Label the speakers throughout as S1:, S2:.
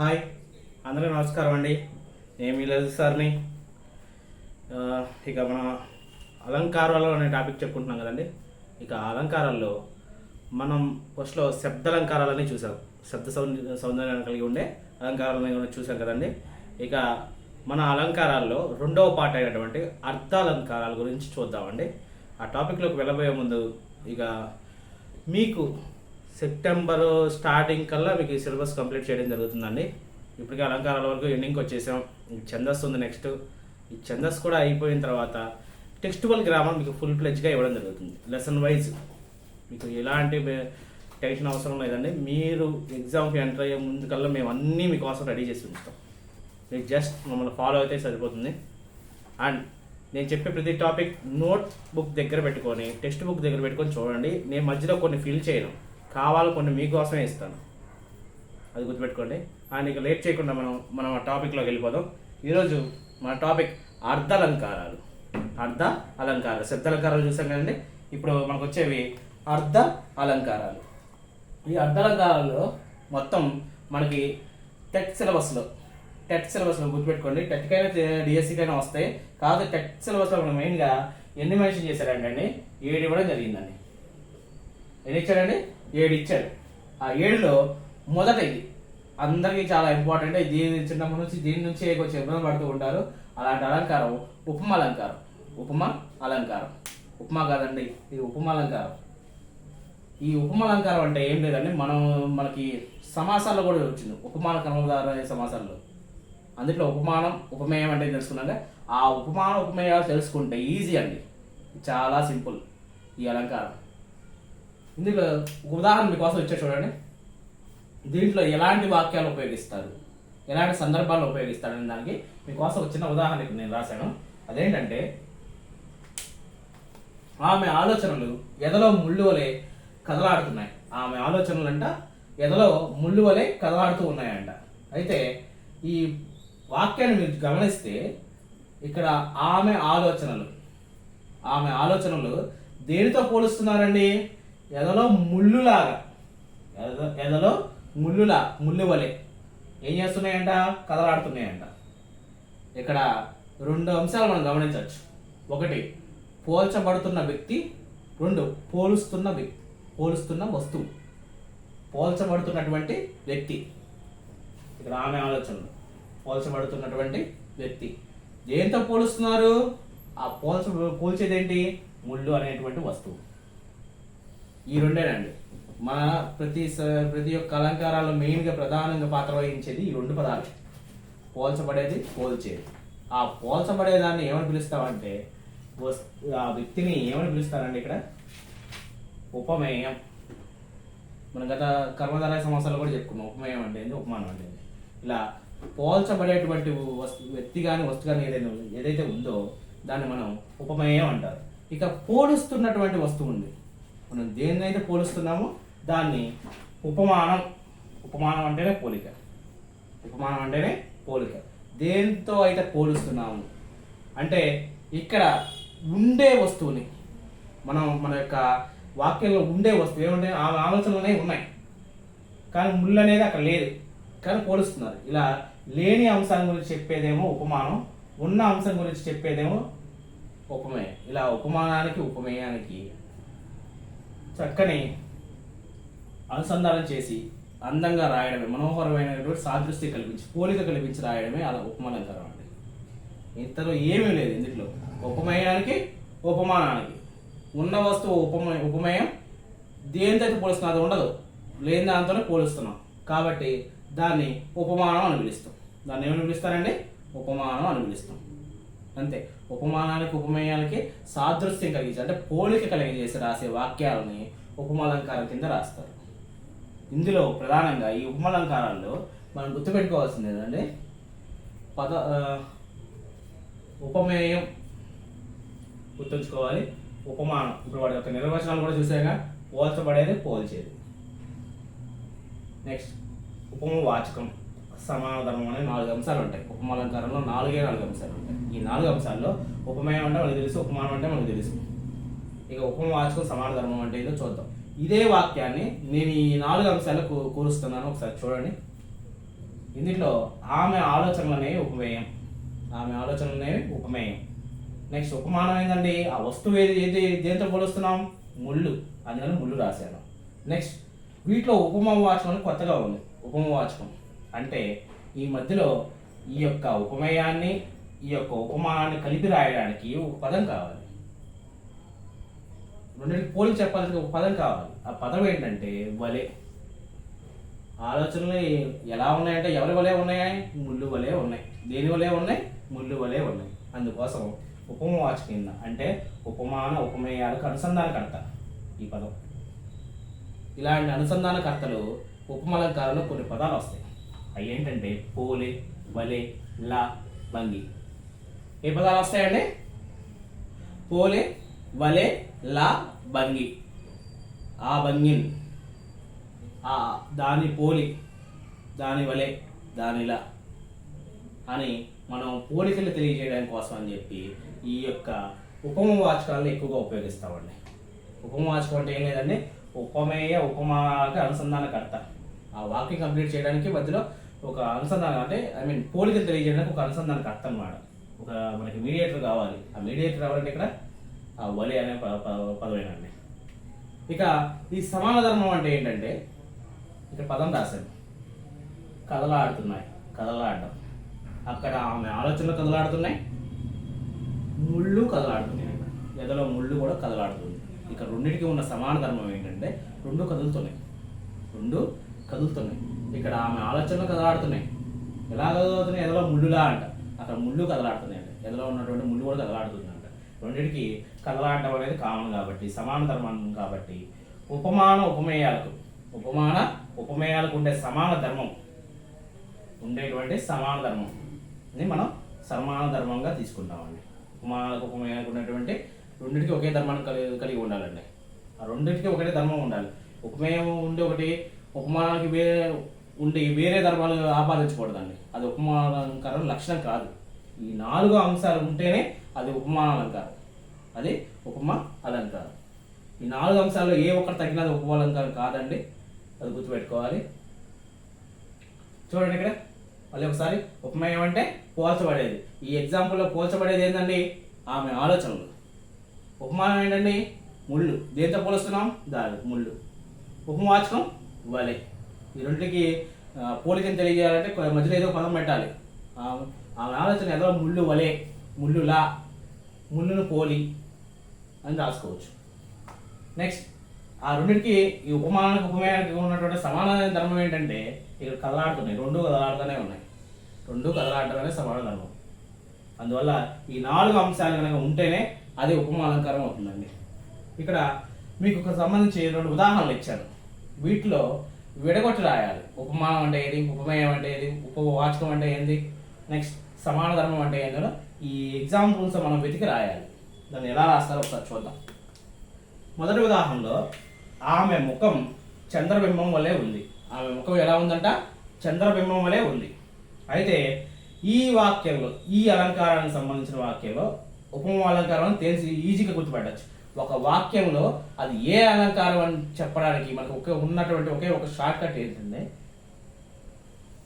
S1: Hi అందరూ నమస్కారం అండి. నేను మీ సార్ని. ఇక మన అలంకారాలు అనే టాపిక్ చెప్పుకుంటున్నాం కదండి. ఇక అలంకారాల్లో మనం ఫస్ట్లో శబ్ద అలంకారాలని చూసాం. శబ్ద సౌంద సౌందర్యాన్ని కలిగి ఉండే అలంకారాలని కూడా చూసాం కదండి. ఇక మన అలంకారాల్లో రెండవ పాట అయినటువంటి అర్థాలంకారాల గురించి చూద్దామండి. ఆ టాపిక్లోకి వెళ్ళబోయే ముందు ఇక మీకు సెప్టెంబర్ స్టార్టింగ్ కల్లా మీకు ఈ సిలబస్ కంప్లీట్ చేయడం జరుగుతుందండి. ఇప్పటికే అలంకారాల వరకు ఎండింగ్కి వచ్చేసాం. ఈ ఛందస్సు ఉంది నెక్స్ట్. ఈ ఛందస్ కూడా అయిపోయిన తర్వాత టెక్స్టువల్ గ్రామర్ మీకు ఫుల్ ప్లెజ్గా ఇవ్వడం జరుగుతుంది. లెసన్ వైజ్ మీకు ఎలాంటి టెన్షన్ అవసరం లేదండి. మీరు ఎగ్జామ్కి ఎంటర్ అయ్యే ముందుకల్లా మేము అన్నీ మీకోసం రెడీ చేసి ఉంచుతాం. మీరు జస్ట్ మమ్మల్ని ఫాలో అయితే సరిపోతుంది. అండ్ నేను చెప్పే ప్రతి టాపిక్ నోట్ బుక్ దగ్గర పెట్టుకొని టెక్స్ట్ బుక్ దగ్గర పెట్టుకొని చూడండి. నేను మధ్యలో కొన్ని ఫిల్ చేయను. కావాలి కొన్ని మీకోసమే ఇస్తాను. అది గుర్తుపెట్టుకోండి. అండ్ ఇక లేట్ చేయకుండా మనం మనం ఆ టాపిక్లోకి వెళ్ళిపోదాం. ఈరోజు మన టాపిక్ అర్ధాలంకారాలు. అర్ధ అలంకారాలు. శబ్ద అలంకారాలు చూసాం కదండి? ఇప్పుడు మనకు వచ్చేవి అర్ధ అలంకారాలు. ఈ అర్ధాలంకారాల్లో మొత్తం మనకి టెట్ సిలబస్లో టెట్ సిలబస్లో గుర్తుపెట్టుకోండి. టెట్కైనా డిఎస్సికైనా వస్తాయి. కాదు టెట్ సిలబస్లో మనం మెయిన్గా ఎన్ని మెన్షన్ చేశారంటే అండి ఏడు ఇవ్వడం జరిగిందండి. ఎన్ని ఇచ్చారండి? ఏడు ఇచ్చారు ఆ ఏడులో మొదటిది అందరికీ చాలా ఇంపార్టెంట్ దీని చిన్నప్పటి నుంచి దీని నుంచి కొంచెం ఇబ్బంది పడుతూ ఉంటారు. అలాంటి అలంకారం ఉపమ అలంకారం. ఉపమ అలంకారం. ఉపమా కాదండి ఇది ఉపమ అలంకారం. ఈ ఉపమ అలంకారం అంటే ఏం లేదండి మనం మనకి సమాసాల్లో కూడా వచ్చింది. ఉపమాన కర్మధార అనే సమాసాల్లో. అందులో ఉపమానం ఉపమేయం అంటే తెలుసుకున్నాక? ఆ ఉపమాన ఉపమేయాలు తెలుసుకుంటే ఈజీ అండి. చాలా సింపుల్ ఈ అలంకారం. ఇందులో ఒక ఉదాహరణ మీకోసం వచ్చే చూడండి. దీంట్లో ఎలాంటి వాక్యాలు ఉపయోగిస్తారు? ఎలాంటి సందర్భాలు ఉపయోగిస్తారు దానికి మీకోసం ఒక చిన్న ఉదాహరణ నేను రాశాను. అదేంటంటే ఆమె ఆలోచనలు ఎదలో ముళ్ళు వలె కదలాడుతున్నాయి. ఆమె ఆలోచనలు అంట ఎదలో ముళ్ళు వలె కదలాడుతూ ఉన్నాయంట. అయితే ఈ వాక్యాన్ని మీరు గమనిస్తే ఇక్కడ ఆమె ఆలోచనలు ఆమె ఆలోచనలు దేనితో పోలుస్తున్నారండి? ఎదలో ముళ్ళులాగా. ఎద- ఎదలో ముళ్ళులా ముళ్ళు వలె. ఏం చేస్తున్నాయంట? కదలాడుతున్నాయంట. ఇక్కడ రెండు అంశాలు మనం గమనించవచ్చు. ఒకటి పోల్చబడుతున్న వ్యక్తి. రెండు పోలుస్తున్న వ్యక్తి. పోలుస్తున్న వస్తువు. పోల్చబడుతున్నటువంటి వ్యక్తి. ఇక్కడ ఆమె ఆలోచనలు. పోల్చబడుతున్నటువంటి వ్యక్తి. దేంతో పోలుస్తున్నారు? ఆ పోల్చ పోల్చేదేంటి? ముళ్ళు అనేటువంటి వస్తువు. ఈ రెండేనండి మన ప్రతి స- ప్రతి ఒక్క అలంకారాల్లో మెయిన్గా ప్రధానంగా పాత్ర వహించేది ఈ రెండు పదాలు. పోల్చబడేది పోల్చేది. ఆ పోల్చబడేదాన్ని ఏమని పిలుస్తామంటే వస్- ఆ వ్యక్తిని ఏమని పిలుస్తారండి ఇక్కడ? ఉపమేయం. మనం గత కర్మధారయ సమాసాలు కూడా చెప్పుకున్నాం. ఉపమేయం అంటే ఏంది? ఉపమానం అంటే ఇలా పోల్చబడేటువంటి వస్తు వ్యక్తి కానీ వస్తువు కానీ ఏదైనా ఏదైతే ఉందో దాన్ని మనం ఉపమేయం అంటారు. ఇక పోలుస్తున్నటువంటి వస్తువు ఉంది. మనం దేన్నైతే పోలుస్తున్నామో దాన్ని ఉపమానం ఉపమానం అంటేనే పోలిక. ఉపమానం అంటేనే పోలిక. దేంతో అయితే పోలుస్తున్నాము? అంటే ఇక్కడ ఉండే వస్తువుని మనం మన యొక్క వాక్యంలో ఉండే వస్తువు ఏమంటే ఆ ఆలోచనలు ఉన్నాయి. కానీ ముళ్ళు అనేది అక్కడ లేదు. కానీ పోలుస్తున్నారు. ఇలా లేని అంశం గురించి చెప్పేదేమో ఉపమానం ఉన్న అంశం గురించి చెప్పేదేమో ఉపమేయం. ఇలా ఉపమానానికి ఉపమేయానికి చక్కని అనుసంధానం చేసి అందంగా రాయడమే మనోహరమైనటువంటి సాదృశ్యం కల్పించి పోలిక కల్పించి రాయడమే అలా ఉపమాలంకారం అండి. ఇంతలో ఏమీ లేదు ఇందులో. ఉపమేయానికి ఉపమానానికి. ఉన్న వస్తువు ఉపమ ఉపమేయం దేనితో పోలుస్తున్నా అది ఉండదు. లేని దాంతోనే పోలుస్తున్నాం. కాబట్టి దాన్ని ఉపమానం అని పిలుస్తాం. దాన్ని ఏమని పిలుస్తారండి? ఉపమానం అని పిలుస్తాం. అంతే. ఉపమానానికి ఉపమేయాలకి సాదృశ్యం కలిగించి అంటే పోలిక కలిగజేసి రాసే వాక్యాలని ఉపమాలంకారం కింద రాస్తారు. ఇందులో ప్రధానంగా ఈ ఉపమాలంకారాల్లో మనం గుర్తుపెట్టుకోవాల్సింది ఏంటంటే పద ఉపమేయం గుర్తుంచుకోవాలి. ఉపమానం. ఇప్పుడు వాడి యొక్క నిర్వచనాలు కూడా చూసాక పోల్చబడేది పోల్చేది. నెక్స్ట్ ఉపమవాచకం. సమాధానం అనే నాలుగు అంశాలు ఉంటాయి. ఉపమాలంకారంలో నాలుగే నాలుగు అంశాలు ఉంటాయి. ఈ నాలుగు అంశాల్లో ఉపమేయం అంటే మనకు తెలుసు ఉపమానం అంటే మనకు తెలుసు. ఇక ఉపమవాచకం సమాన ధర్మం అంటే ఏదో చూద్దాం. ఇదే వాక్యాన్ని నేను ఈ నాలుగు అంశాలు కూ- కూరుస్తున్నాను. ఒకసారి చూడండి. ఇందులో ఆమె ఆలోచనలనేవి ఉపమేయం. ఆమె ఆలోచనలనేవి ఉపమేయం. నెక్స్ట్ ఉపమానం ఏంటండి ఆ వస్తువు ఏది ఏది దేంతో పోలుస్తున్నాం? ముళ్ళు. అందుకని ముళ్ళు రాశాను. నెక్స్ట్ వీటిలో ఉపమవాచకం అని కొత్తగా ఉంది. ఉపమవాచకం అంటే ఈ మధ్యలో ఈ యొక్క ఉపమేయాన్ని ఈ యొక్క ఉపమానాన్ని కలిపి రాయడానికి ఒక పదం కావాలి. రెండింటికి పోలి చెప్పాల్సిన ఒక పదం కావాలి. ఆ పదం ఏంటంటే వలే. ఆలోచనలు ఎలా ఉన్నాయంటే ఎవరి వలే ఉన్నాయా? ముళ్ళు వలే ఉన్నాయి. దేని వలే ఉన్నాయి? ముళ్ళు వలే ఉన్నాయి. అందుకోసం ఉపమవాచకం అంటే ఉపమాన ఉపమేయాలకు అనుసంధానకర్త ఈ పదం. ఇలాంటి అనుసంధానకర్తలు ఉపమలంకారంలో కొన్ని పదాలు వస్తాయి. అవి ఏంటంటే పోలే వలే లా భంగి ఏ పదాలు వస్తాయండి? పోలే వలే లా భంగి ఆ భంగిన్ ఆ దాని పోలి దాని వలె దానిలా అని మనం పోలికలు తెలియజేయడానికి కోసం అని చెప్పి ఈ యొక్క ఉపమవాచకాలను ఎక్కువగా ఉపయోగిస్తామండి. ఉపమవాచకం అంటే ఏం లేదండి? ఉపమేయ ఉపమాకి అనుసంధానకర్త. ఆ వాక్యం కంప్లీట్ చేయడానికి మధ్యలో ఒక అనుసంధానం అంటే ఐ మీన్ పోలికలు తెలియజేయడానికి ఒక అనుసంధానకర్త అనమాట ఒక మనకి మీడియేటర్ కావాలి. ఆ మీడియేటర్ కావాలంటే ఇక్కడ? ఆ వలి అనే ప- ప- ఇక ఈ సమాన ధర్మం అంటే ఏంటంటే ఇక్కడ పదం రాశాను. కదలాడుతున్నాయి. కదలాడడం. అక్కడ ఆమె ఆలోచనలు కదలాడుతున్నాయి. ముళ్ళు కదలాడుతున్నాయి అక్కడ ఎదలో ముళ్ళు కూడా కదలాడుతుంది. ఇక రెండింటికి ఉన్న సమాన ధర్మం ఏంటంటే రెండు కదులుతున్నాయి. రెండు కదులుతున్నాయి. ఇక్కడ ఆమె ఆలోచనలు కదలాడుతున్నాయి. ఎలా కదులుతున్నాయి ఎదలో ముళ్ళులా అంట. అక్కడ ముళ్ళు కదలాడుతున్నాయి అంట. ఎదలో ఉన్నటువంటి ముళ్ళు కూడా కదలాడుతుంది అంట. రెండింటికి కదలాడడం అనేది కామన్ కాబట్టి సమాన ధర్మం కాబట్టి ఉపమాన ఉపమేయాలకు ఉపమాన ఉపమేయాలకు ఉండే సమాన ధర్మం ఉండేటువంటి సమాన ధర్మం అని మనం సమాన ధర్మంగా తీసుకుంటామండి. ఉపమానాలకు ఉపమేయాలకు ఉన్నటువంటి రెండింటికి ఒకే ధర్మాన్ని కలిగి కలిగి ఉండాలండి. ఆ రెండింటికి ఒకటే ధర్మం ఉండాలి. ఉపమేయం ఉండి ఒకటి ఉపమానానికి వేరే ఉండే వేరే ధర్మాలు ఆపాదించకూడదండి. అది ఉపమానాలంకారం లక్షణం కాదు. ఈ నాలుగు అంశాలు ఉంటేనే అది ఉపమాన అలంకారం అది ఉపమా అలంకారం. ఈ నాలుగు అంశాల్లో ఏ ఒక్కటి తగినది ఉపమా అలంకారం కాదండి. అది గుర్తుపెట్టుకోవాలి. చూడండి ఇక్కడ. మళ్ళీ ఒకసారి. ఉపమేయం అంటే పోల్చబడేది. ఈ ఎగ్జాంపుల్లో పోల్చబడేది ఏంటండి ఆమె ఆలోచనలు. ఉపమానం ఏంటండి? ముళ్ళు. దేంతో పోలుస్తున్నాం? దాని ముళ్ళు. ఉపమాచకం వలె ఈ రెండింటికి పోలికను తెలియజేయాలంటే మధ్యలో ఏదో పదం పెట్టాలి. ఆ- ఆమె ఆలోచన ఏదో ముళ్ళు వలె ముళ్ళులా ముళ్ళును పోలి అని రాసుకోవచ్చు. నెక్స్ట్ ఆ రెండింటికి ఈ ఉపమానానికి ఉపమేయానికి ఉన్నటువంటి సమానమైన ధర్మం ఏంటంటే ఇక్కడ కదలాడుతున్నాయి. రెండు కదలాడుతూనే ఉన్నాయి. రెండు కదలాడటమే సమాన ధర్మం. అందువల్ల ఈ నాలుగు అంశాలు కనుక ఉంటేనే అది ఉపమాలంకారం అవుతుందండి. ఇక్కడ మీకు ఒక సంబంధించి రెండు ఉదాహరణలు ఇచ్చాను. వీటిలో విడగొట్టి రాయాలి. ఉపమానం అంటే ఏది? ఉపమేయం అంటే ఏది? ఉపవాచకం అంటే ఏంది? నెక్స్ట్ సమాన ధర్మం అంటే ఏందో? ఈ ఎగ్జాంపుల్స్ మనం వెతికి రాయాలి. దాన్ని ఎలా రాస్తారో ఒకసారి చూద్దాం. మొదటి ఉదాహరణలో ఆమె ముఖం చంద్రబింబం వలె ఉంది. ఆమె ముఖం ఎలా ఉందంట? చంద్రబింబం వలె ఉంది. అయితే ఈ వాక్యంలో ఈ అలంకారానికి సంబంధించిన వాక్యంలో ఉపమ అలంకారం తెలిసి ఈజీగా గుర్తుపెట్టచ్చు. ఒక వాక్యంలో అది ఏ అలంకారం అని చెప్పడానికి మనకు ఒకే ఉన్నటువంటి ఒకే ఒక షార్ట్ కట్ ఏంటంటే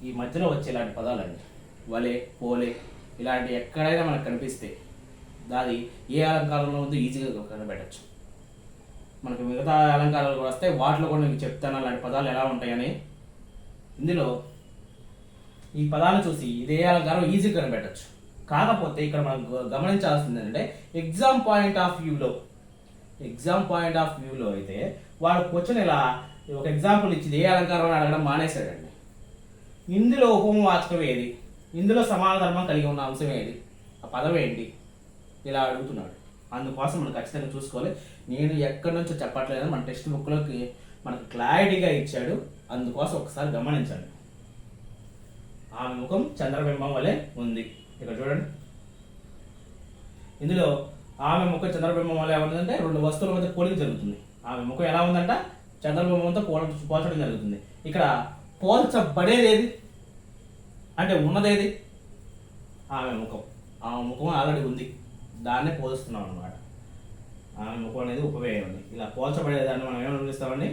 S1: ఈ మధ్యలో వచ్చే ఇలాంటి పదాలండి. వలే పోలే ఇలాంటి ఎక్కడైనా మనకు కనిపిస్తే దాది ఏ అలంకారంలో ఉందో ఈజీగా కనిపెట్టచ్చు మనకు మిగతా అలంకారాలు కూడా వస్తే వాటిలో కూడా నేను చెప్తాను అలాంటి పదాలు ఎలా ఉంటాయని. ఇందులో ఈ పదాలను చూసి ఇదే అలంకారం ఈజీగా కనిపెట్టచ్చు. కాకపోతే ఇక్కడ మనం గమనించాల్సింది ఏంటంటే ఎగ్జామ్ పాయింట్ ఆఫ్ వ్యూలో ఎగ్జామ్ పాయింట్ ఆఫ్ వ్యూలో అయితే వాడు క్వశ్చన్ ఇలా ఒక ఎగ్జాంపుల్ ఇచ్చి ఏ అలంకారం అని అడగడం మానేశాడండి. ఇందులో ఉపమవాచకం ఏది? ఇందులో సమాన ధర్మం కలిగి ఉన్న అంశం ఏది? ఆ పదం ఏంటి? ఇలా అడుగుతున్నాడు. అందుకోసం మనం ఖచ్చితంగా చూసుకోవాలి. నేను ఎక్కడి నుంచో చెప్పట్లేదు మన టెక్స్ట్ బుక్లోకి మనకు క్లారిటీగా ఇచ్చాడు. అందుకోసం ఒకసారి గమనించండి. ఆమె ముఖం చంద్రబింబం వలె ఉంది. ఇక్కడ చూడండి. ఇందులో ఆమె ముఖం చంద్రబింబం వల్ల ఏమవుతుందంటే రెండు వస్తువుల మధ్య పోలిక జరుగుతుంది. ఆమె ముఖం ఎలా ఉందంట? చంద్రబింబంతో పోల పోల్చడం జరుగుతుంది. ఇక్కడ పోల్చబడేది ఏది అంటే ఉన్నదేది? ఆమె ముఖం. ఆమె ముఖం ఆల్రెడీ ఉంది. దాన్నే పోలుస్తున్నాం అనమాట ఆమె ముఖం అనేది ఉపమేయం ఉంది ఇలా పోల్చబడేదాన్ని మనం ఏమని పిలుస్తామండి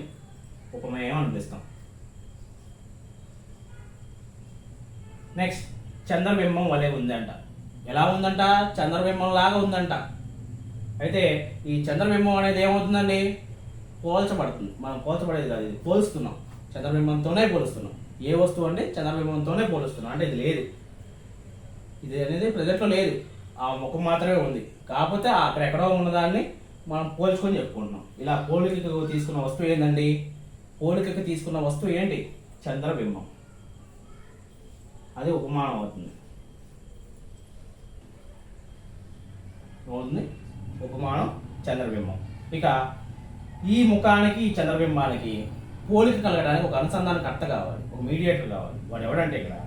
S1: ఉపమేయం అని పిలుస్తాం నెక్స్ట్ చంద్రబింబం వలె ఉందంట. ఎలా ఉందంట? చంద్రబింబం లాగా ఉందంట. అయితే ఈ చంద్రబింబం అనేది ఏమవుతుందండి? పోల్చబడుతుంది. మనం పోల్చబడేది కాదు ఇది. పోలుస్తున్నాం. చంద్రబింబంతోనే పోలుస్తున్నాం. ఏ వస్తువు అంటే చంద్రబింబంతోనే పోలుస్తున్నాం. అంటే ఇది లేదు. ఇది అనేది ప్రజెంట్లో లేదు. ఆ ముఖం మాత్రమే ఉంది. కాకపోతే అక్కడ ఎక్కడో ఉన్నదాన్ని మనం పోల్చుకొని చెప్పుకుంటున్నాం. ఇలా పోలికకు తీసుకున్న వస్తువు ఏంటండి పోలికకు తీసుకున్న వస్తువు ఏంటి? చంద్రబింబం. అది ఉపమానం అవుతుంది. అవుతుంది ఉపమానం చంద్రబింబం. ఇక ఈ ముఖానికి ఈ చంద్రబింబానికి పోలిక కలగడానికి ఒక అనుసంధాన కర్త కావాలి ఒక మీడియేటర్ కావాలి. వాడు ఎవడంటే ఇక్కడ?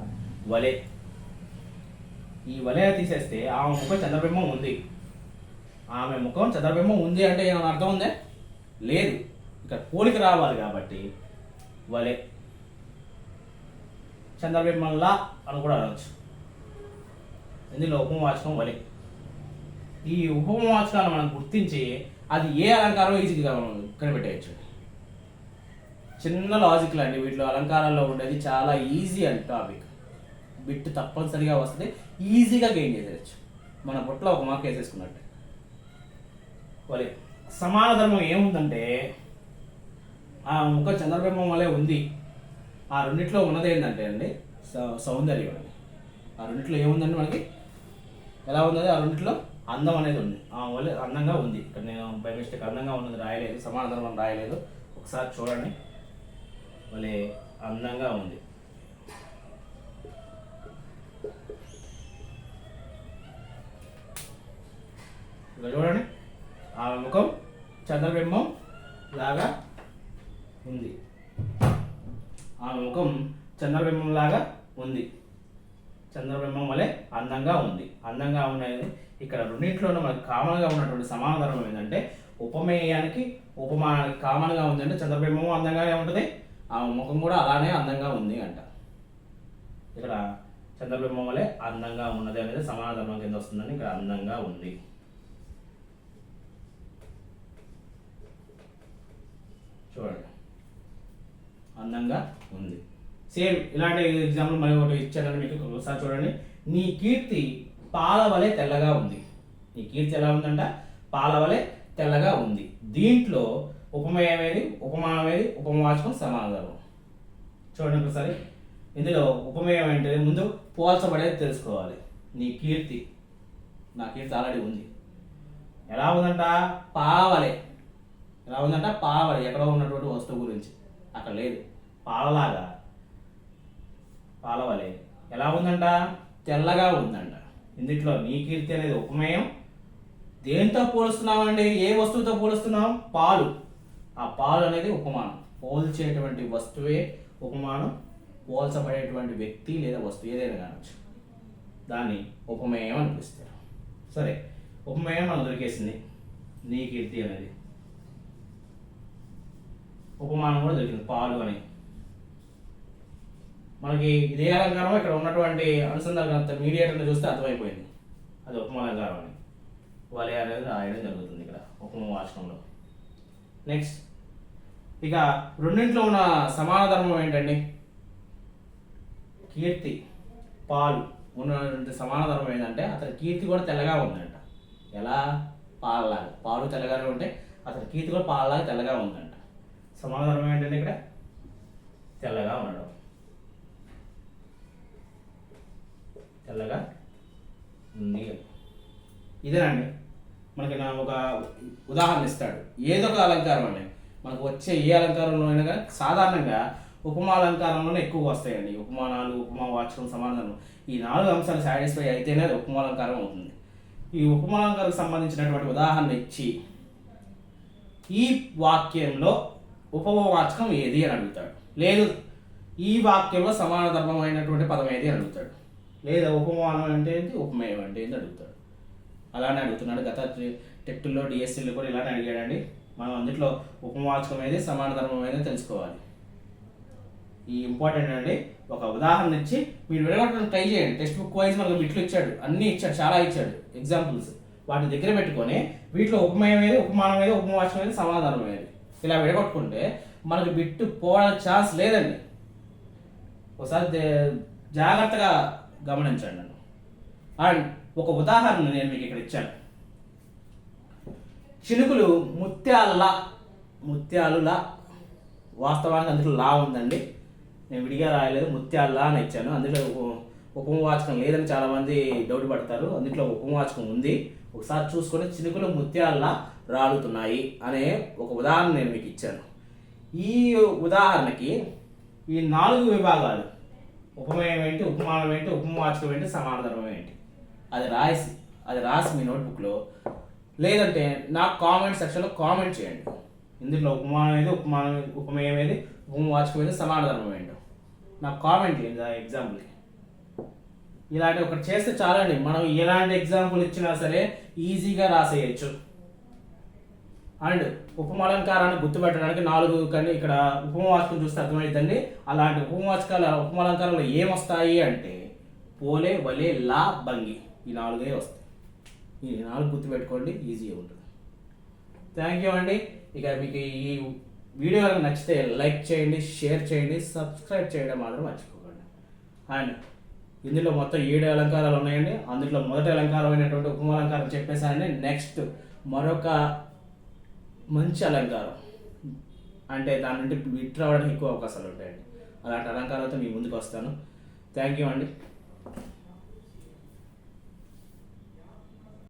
S1: వలే. ఈ వలయ తీసేస్తే ఆమె ముఖం చంద్రబింబం ఉంది. ఆమె ముఖం చంద్రబింబం ఉంది అంటే ఏమైనా అర్థం ఉందే? లేదు. ఇక్కడ పోలిక రావాలి కాబట్టి వలే. చంద్రబింబంలా అని కూడా అనొచ్చు. ఇందులో ఉపవాచకం వలే. ఈ ఉపవాచకాన్ని మనం గుర్తించి అది ఏ అలంకారం ఈజీగా మనం కనిపెట్టేయచ్చు. చిన్న లాజిక్లు అండి వీటిలో అలంకారాల్లో ఉండేది చాలా ఈజీ అండి టాపిక్ బిట్ తప్పనిసరిగా వస్తుంది ఈజీగా గెయిన్ చేసేయచ్చు. మన బుట్టలో ఒక మార్క్ వేసేసుకున్నట్టు. వలే సమాన ధర్మం ఏముందంటే ఆ ముఖ చంద్రబింబం వలె ఉంది. ఆ రెండిట్లో ఉన్నది ఏంటంటే అండి సౌ- సౌందర్యం. అండి ఆ రెండిట్లో ఏముందండి మనకి? ఎలా ఉందండి ఆ రెండిట్లో అందం అనేది ఉంది. వల్లే అందంగా ఉంది. ఇక్కడ నేను బై మిస్టేక్ అందంగా ఉన్నది రాయలేదు సమాన ధర్మం రాయలేదు. ఒకసారి చూడండి. వలే అందంగా ఉంది. ఇక్కడ చూడండి. ఆ ముఖం చంద్రబింబం లాగా ఉంది. ఆ ముఖం చంద్రబింబం లాగా ఉంది. చంద్రబింబం వలె అందంగా ఉంది. అందంగా ఉన్నది ఇక్కడ రెండింటిలోనూ మనకు కామన్గా ఉన్నటువంటి సమాధానం ఏంటంటే ఉపమేయానికి ఉపమానానికి కామన్గా ఉందంటే చంద్రబింబము అందంగానే ఉంటుంది ఆ ముఖం కూడా అలానే అందంగా ఉంది అంట. ఇక్కడ చంద్రబింబం వలె అందంగా ఉన్నది అనేది సమాధానం కింద వస్తుందని ఇక్కడ అందంగా ఉంది. చూడండి. అందంగా ఉంది. సేమ్ ఇలాంటి ఎగ్జాంపుల్ మరి ఒకటి ఇచ్చానని మీకు ఒకసారి చూడండి. నీ కీర్తి పాల వలె తెల్లగా ఉంది. ఈ కీర్తి ఎలా ఉందంట? పాల వలె తెల్లగా ఉంది. దీంట్లో ఉపమేయమేది ఉపమానమేది ఉపమవాచకం సమాధానం. చూడండి ఒకసారి. ఇందులో ఉపమేయం ఏంటంటే ముందు పోల్చబడేది తెలుసుకోవాలి. నీ కీర్తి. నా కీర్తి ఆల్రెడీ ఉంది. ఎలా ఉందంట? పావలే ఎలా ఉందంట? పావలే ఎక్కడో ఉన్నటువంటి వస్తువు గురించి. అక్కడ లేదు. పాలలాగా. పాలవలే. ఎలా ఉందంట? తెల్లగా ఉందంట. ఇందుట్లో నీ కీర్తి అనేది ఉపమేయం దేంతో పోలుస్తున్నామండి ఏ వస్తువుతో పోలుస్తున్నాం పాలు. ఆ పాలు అనేది ఉపమానం. పోల్చేటువంటి వస్తువే ఉపమానం. పోల్చబడేటువంటి వ్యక్తి లేదా వస్తువు ఏదైనా కావచ్చు దాన్ని ఉపమేయం అనిపిస్తారు సరే ఉపమేయం మనం దొరికేసింది. నీ కీర్తి అనేది. ఉపమానం కూడా దొరికింది. పాలు అని. మనకి ఇదే అలంకారం ఇక్కడ ఉన్నటువంటి అనుసంధాన మీడియేటర్ని చూస్తే అర్థమైపోయింది. అది ఉపమాలంకారం అని వలయ అనేది రాయడం జరుగుతుంది ఇక్కడ ఉపమ వాచకంలో నెక్స్ట్ ఇక రెండింటిలో ఉన్న సమాన ధర్మం ఏంటండి? కీర్తి పాలు. ఉన్నటువంటి సమాన ధర్మం ఏంటంటే అతని కీర్తి కూడా తెల్లగా ఉందంట. ఎలా? పాలలాగా. పాలు తెల్లగానే ఉంటే అతని కీర్తి కూడా పాలలాగా తెల్లగా ఉందంట. సమాన ధర్మం ఏంటంటే ఇక్కడ? తెల్లగా ఉండడం. తెల్లగా ఉంది ఇదేనండి. మనకి నా ఒక ఉదాహరణ ఇస్తాడు. ఏదో ఒక అలంకారం అండి. మనకు వచ్చే ఏ అలంకారంలో అయినా కానీ సాధారణంగా ఉపమా అలంకారంలోనే ఎక్కువ వస్తాయండి. ఉపమానాలు ఉపమా వాచకం సమాధానం. ఈ నాలుగు అంశాలు సాటిస్ఫై అయితేనే అది ఉపమాలంకారం అవుతుంది. ఈ ఉపమాలంకారకు సంబంధించినటువంటి ఉదాహరణ ఇచ్చి ఈ వాక్యంలో ఉపమవాచకం ఏది అని అడుగుతాడు. లేదు ఈ వాక్యంలో సమాన ధర్మమైనటువంటి పదం ఏది అని అడుగుతాడు. లేదా ఉపమానం అంటే ఏంటి? ఉపమేయం అంటే ఏంటి అడుగుతాడు. అలానే అడుగుతున్నాడు. గత టెక్టుల్లో డిఎస్సీలో కూడా ఇలానే అడిగాడండి. మనం అందుట్లో ఉపవాచకం ఏది సమాన ధర్మం తెలుసుకోవాలి. ఈ ఇంపార్టెంట్ అండి. ఒక ఉదాహరణ ఇచ్చి మీరు విడగొట్టడం ట్రై చేయండి. టెక్స్ట్ బుక్ వైజ్ మనకు బిట్లు ఇచ్చాడు. అన్నీ ఇచ్చాడు. చాలా ఇచ్చాడు. ఎగ్జాంపుల్స్ వాటి దగ్గర పెట్టుకొని వీటిలో ఉపమేయం ఏది ఉపమానం ఏది ఉపవాచకం ఏది సమాధానం ఏది ఇలా విడగొట్టుకుంటే మనకు బిట్టు పోవడానికి ఛాన్స్ లేదండి. ఒకసారి జాగ్రత్తగా గమనించండి నన్ను. అండ్ ఒక ఉదాహరణ నేను మీకు ఇక్కడ ఇచ్చాను. చినుకులు ముత్యాల ముత్యాలులా వాస్తవానికి అందులో లా ఉందండి. నేను విడిగా రాయలేదు ముత్యాల్లా అని ఇచ్చాను. అందులో ఉపమవాచకం లేదని చాలామంది డౌట్ పడతారు. అందులో ఉపమవాచకం ఉంది. ఒకసారి చూసుకొని చినుకులు ముత్యాల్లా రాలుతున్నాయి అనే ఒక ఉదాహరణ నేను మీకు ఇచ్చాను. ఈ ఉదాహరణకి ఈ నాలుగు విభాగాలు ఉపమేయం ఏంటి ఉపమానం ఏంటి ఉపమాచకం ఏంటి సమానధర్మం ఏంటి అది రాసి అది రాసి మీ నోట్బుక్లో. లేదంటే నా కామెంట్ సెక్షన్లో కామెంట్ చేయండి. ఇందులో ఉపమానం ఏది ఉపమానం ఉపమేయం ఏది ఉపమవాచకం ఏది సమానధర్మం ఏంటో నాకు కామెంట్ చేయండి ఆ ఎగ్జాంపుల్కి. ఇలాంటి ఒకటి చేస్తే చాలండి మనం ఎలాంటి ఎగ్జాంపుల్ ఇచ్చినా సరే ఈజీగా రాసేయచ్చు. అండ్ ఉపమాలంకారాన్ని గుర్తుపెట్టడానికి నాలుగు కానీ ఇక్కడ ఉపమవాచకం చూస్తే అర్థమవుతుందండి అలాంటి ఉపమవాచకాల ఉపమలంకారంలో ఏమొస్తాయి అంటే పోలే వలే లా భంగి ఈ నాలుగే వస్తాయి. ఈ నాలుగు గుర్తుపెట్టుకోండి ఈజీగా ఉంటుంది. థ్యాంక్ యూ అండి. ఇక మీకు ఈ వీడియో కనుక నచ్చితే లైక్ చేయండి షేర్ చేయండి సబ్స్క్రైబ్ చేయడం మాత్రం మర్చిపోకండి. అండ్ ఇందులో మొత్తం ఏడు అలంకారాలు ఉన్నాయండి. అందులో మొదటి అలంకారం అయినటువంటి ఉపమాలంకారం చెప్పేసానండి నెక్స్ట్ మరొక మంచి అలంకారం. అంటే దాని నుండి విట్ రావడానికి ఎక్కువ అవకాశాలు ఉంటాయండి. అలాంటి అలంకారాలతో మీ ముందుకు వస్తాను. థ్యాంక్ యూ అండి.